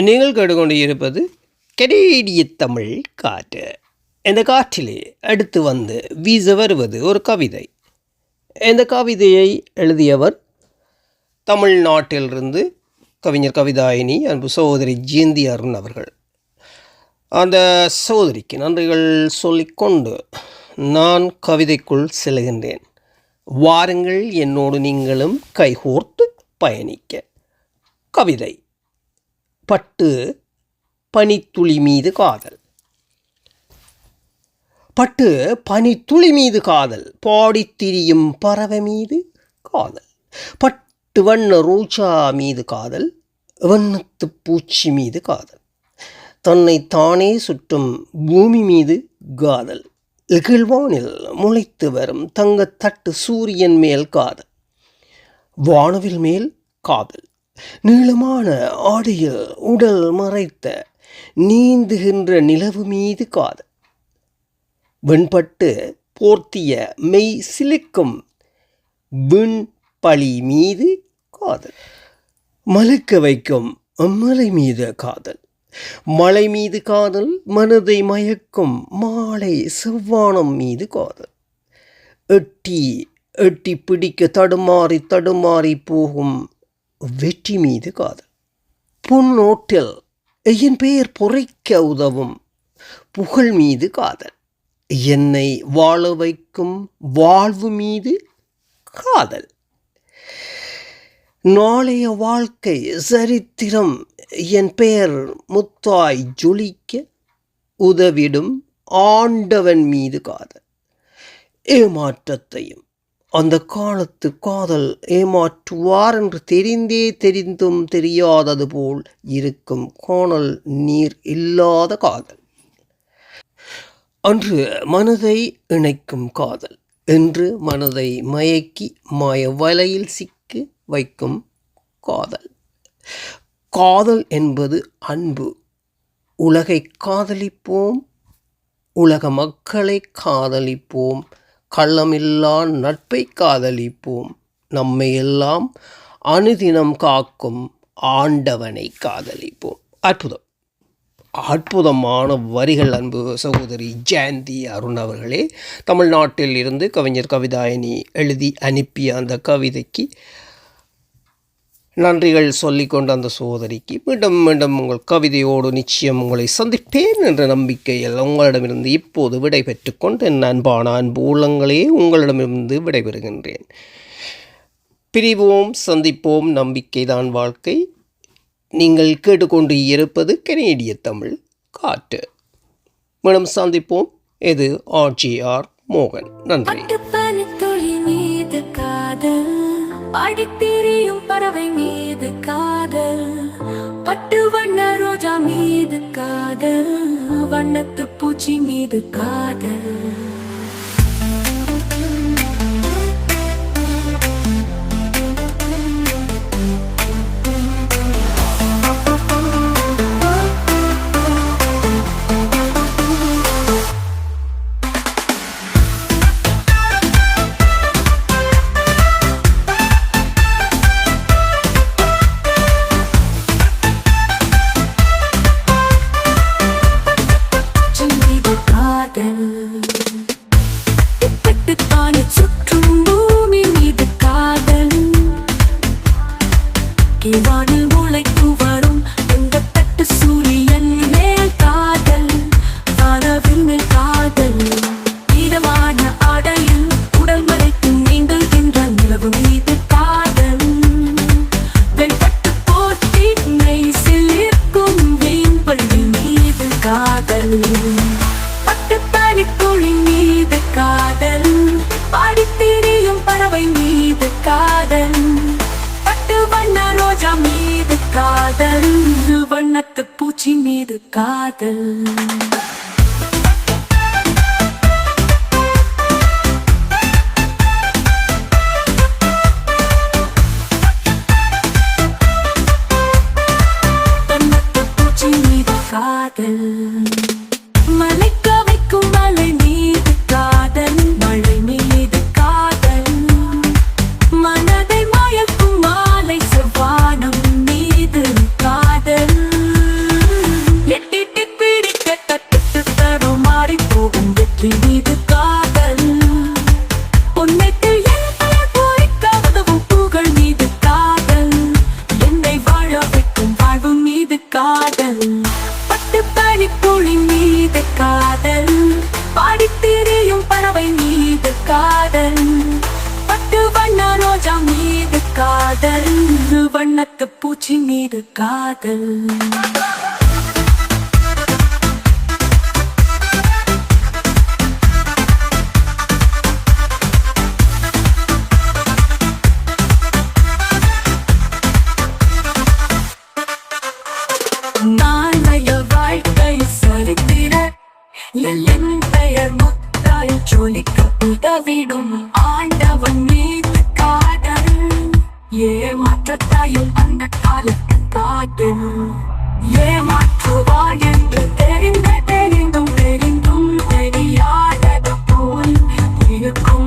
நீங்கள் கேட்டுக்கொண்டு இருப்பது கனேடிய தமிழ் காற்று. இந்த காற்றிலே அடுத்து வந்து வீச வருவது ஒரு கவிதை. இந்த கவிதையை எழுதியவர் தமிழ்நாட்டிலிருந்து கவிஞர் கவிதாயினி அன்பு சகோதரி ஜெயந்தி அருண் அவர்கள். அந்த சகோதரிக்கு நன்றிகள் சொல்லிக்கொண்டு நான் கவிதைக்குள் செல்கின்றேன். வாருங்கள் என்னோடு நீங்களும் கைகோர்த்து பயணிக்க. கவிதை. பட்டு பனித்துளி மீது காதல். பட்டு பனித்துளி மீது காதல். பாடித்திரியும் பறவை மீது காதல். பட்டு வண்ண ரோஜா மீது காதல். வண்ணத்து பூச்சி மீது காதல். தன்னை தானே சுற்றும் பூமி மீது காதல். இகழ்வானில் முளைத்து வரும் தங்கத்தட்டு சூரியன் மேல் காதல். வானவில் மேல் காதல். நீளமான ஆடியில் உடல் மறைத்த நீந்துகின்ற நிலவு மீது காதல். வெண்பட்டு போர்த்திய மெய் சிலிக்கும் பழி மீது காதல். மலுக்க வைக்கும் மலை மீது காதல். மலை மீது காதல் மனதை மயக்கும் மாலை செவ்வானம் மீது காதல். எட்டி எட்டி பிடிக்க தடுமாறி தடுமாறி போகும் வெற்றி மீது காதல். புன்னோட்டில் என் பெயர் பொறைக்க உதவும் புகழ் மீது காதல். என்னை வாழ வைக்கும் வாழ்வு மீது காதல். நாளைய வாழ்க்கை சரித்திரம் என் பெயர் முத்தாய் ஜொலிக்க உதவிடும் ஆண்டவன் மீது காதல். ஏமாற்றத்தையும் அந்த காலத்து காதல் ஏமாற்றுவார் என்று தெரிந்தே தெரிந்தும் தெரியாதது போல் இருக்கும் காணல் நீர் இல்லாத காதல். அன்று மனதை இணைக்கும் காதல் என்று மனதை மயக்கி மாய வலையில் சிக்கி வைக்கும் காதல். காதல் என்பது அன்பு. உலகை காதலிப்போம் உலக மக்களை காதலிப்போம். கள்ளமில்லா நட்பை காதலிப்போம். நம்மை எல்லாம் அனுதினம் காக்கும் ஆண்டவனை காதலிப்போம். அற்புதம். அற்புதமான வரிகள் அன்பு சகோதரி ஜெயந்தி அருண் அவர்களே தமிழ்நாட்டில் இருந்து கவிஞர் கவிதாயினி எழுதி அனுப்பிய அந்த கவிதைக்கு நன்றிகள் சொல்லிக்கொண்ட அந்த சோதரிக்கு மீண்டும் மீண்டும் உங்கள் கவிதையோடு நிச்சயம் உங்களை சந்திப்பேன் என்ற நம்பிக்கையில் உங்களிடமிருந்து இப்போது விடைபெற்று கொண்டு என் அன்பான அன்பு உள்ளங்களே உங்களிடமிருந்து விடைபெறுகின்றேன். பிரிவோம் சந்திப்போம் நம்பிக்கைதான் வாழ்க்கை. நீங்கள் கேட்டுக்கொண்டு இருப்பது கனேடிய தமிழ் காற்று. மீண்டும் சந்திப்போம் இது ஆர்ஜிஆர் மோகன். நன்றி. காதல். பாடித்திரியும் பறவை மீது காதல். பட்டு வண்ண ரோஜா மீது காதல். வண்ணத்து பூச்சி மீது காதல். காதல் பட்டு மீது காதல் பாடித்திரியும் பறவை மீது காதல். பட்டு வண்ண ரோஜா மீது காதல் வண்ணத்து பூச்சி மீது காதல். காதல். மீது காதல். சட்டையில் அந்த காலத்து காட்டும் ஏமாற்றுவார் என்று தெரிந்த தெரிந்தும் தெரிந்தும் தெரியாதது போல் இருக்கும்.